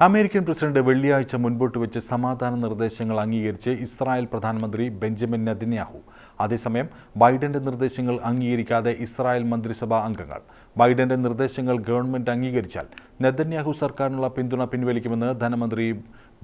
American president വെള്ളിയാഴ്ച മുൻപോട്ട് വെച്ച് സമാധാന നിർദ്ദേശങ്ങൾ അംഗീകരിച്ച് ഇസ്രായേൽ പ്രധാനമന്ത്രി ബെഞ്ചമിൻ നെതന്യാഹു അതേസമയം ബൈഡന്റെ നിർദ്ദേശങ്ങൾ അംഗീകരിക്കാതെ ഇസ്രായേൽ മന്ത്രിസഭാ അംഗങ്ങൾ. ബൈഡന്റെ നിർദ്ദേശങ്ങൾ ഗവൺമെന്റ് അംഗീകരിച്ചാൽ നെതന്യാഹു സർക്കാരിനുള്ള പിന്തുണ പിൻവലിക്കുമെന്ന് ധനമന്ത്രി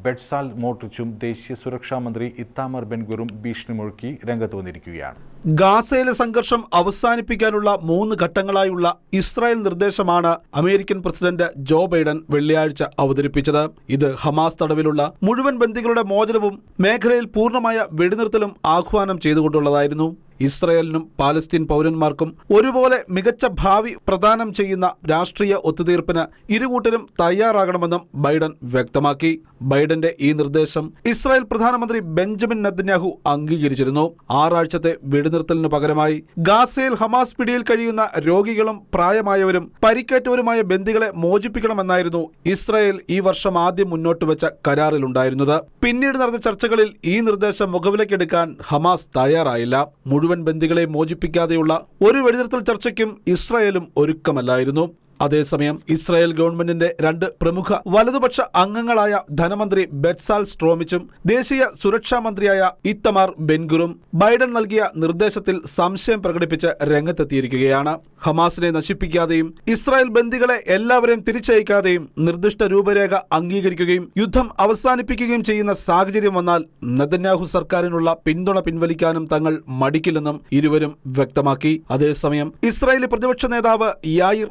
ബെഡ്സാൽ മോട്രിച്ചും ദേശീയ സുരക്ഷാ മന്ത്രി ഇത്താമർ ബെൻഗുറും ഭീഷണി മുഴക്കി രംഗത്ത് വന്നിരിക്കുകയാണ്. ഗാസയിലെ സംഘർഷം അവസാനിപ്പിക്കാനുള്ള മൂന്ന് ഘട്ടങ്ങളായുള്ള ഇസ്രായേൽ നിർദ്ദേശമാണ് അമേരിക്കൻ പ്രസിഡന്റ് ജോ ബൈഡൻ വെള്ളിയാഴ്ച അവതരിപ്പിച്ചത്. ഇത് ഹമാസ് തടവിലുള്ള മുഴുവൻ ബന്ദികളുടെ മോചനവും മേഖലയിൽ പൂർണമായ വെടിനിർത്തലും ആഹ്വാനം ചെയ്തുകൊണ്ടുള്ളതായിരുന്നു ഇസ്രയേലിനും പാലസ്തീൻ പൗരന്മാർക്കും ഒരുപോലെ മികച്ച ഭാവി പ്രദാനം ചെയ്യുന്ന രാഷ്ട്രീയ ഒത്തുതീർപ്പിന് ഇരുകൂട്ടരും തയ്യാറാകണമെന്നും ബൈഡൻ വ്യക്തമാക്കി. ബൈഡന്റെ ഈ നിർദ്ദേശം ഇസ്രായേൽ പ്രധാനമന്ത്രി ബെഞ്ചമിൻ നെതന്യാഹു അംഗീകരിച്ചിരുന്നു. ആറാഴ്ചത്തെ വെടിനിർത്തലിന് പകരമായി ഗാസയിൽ ഹമാസ് പിടിയിൽ കഴിയുന്ന രോഗികളും പ്രായമായവരും പരിക്കേറ്റവരുമായ ബന്ദികളെ മോചിപ്പിക്കണമെന്നായിരുന്നു ഇസ്രായേൽ ഈ വർഷം ആദ്യം മുന്നോട്ട് വെച്ച കരാറിലുണ്ടായിരുന്നത്. പിന്നീട് നടന്ന ചർച്ചകളിൽ ഈ നിർദ്ദേശം മുഖവിലേക്കെടുക്കാൻ ഹമാസ് തയ്യാറായില്ല. മുഴുവൻ ബന്ദികളെ മോചിപ്പിക്കാതെയുള്ള ഒരു വെടിനിർത്തൽ ചർച്ചയ്ക്കും ഇസ്രായേലും ഒരുക്കമല്ലായിരുന്നു. അതേസമയം ഇസ്രായേൽ ഗവൺമെന്റിന്റെ രണ്ട് പ്രമുഖ വലതുപക്ഷ അംഗങ്ങളായ ധനമന്ത്രി ബെറ്റ്സാൽ സ്ട്രോമിച്ചും ദേശീയ സുരക്ഷാ മന്ത്രിയായ ഇത്തമാർ ബെൻഗുറും ബൈഡൻ നൽകിയ നിർദ്ദേശത്തിൽ സംശയം പ്രകടിപ്പിച്ച് രംഗത്തെത്തിയിരിക്കുകയാണ്. ഹമാസിനെ നശിപ്പിക്കാതെയും ഇസ്രായേൽ ബന്ദികളെ എല്ലാവരെയും തിരിച്ചയക്കാതെയും നിർദ്ദിഷ്ട രൂപരേഖ അംഗീകരിക്കുകയും യുദ്ധം അവസാനിപ്പിക്കുകയും ചെയ്യുന്ന സാഹചര്യം വന്നാൽ നെതന്യാഹു സർക്കാരിനുള്ള പിന്തുണ പിൻവലിക്കാനും തങ്ങൾ മടിക്കില്ലെന്നും ഇരുവരും വ്യക്തമാക്കി. അതേസമയം ഇസ്രായേലി പ്രതിപക്ഷ നേതാവ് യായിർ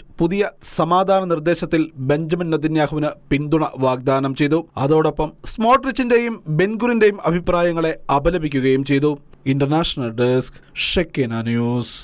ലാപ്പിഡ് പുതിയ സമാധാന നിർദ്ദേശത്തിൽ ബെഞ്ചമിൻ നദിന്യാഹുവിന് പിന്തുണ വാഗ്ദാനം ചെയ്തു. അതോടൊപ്പം സ്മോട്രിച്ചിന്റെയും ബെൻഗുറിന്റെയും അഭിപ്രായങ്ങളെ അപലപിക്കുകയും ചെയ്തു. International desk Shekinah news.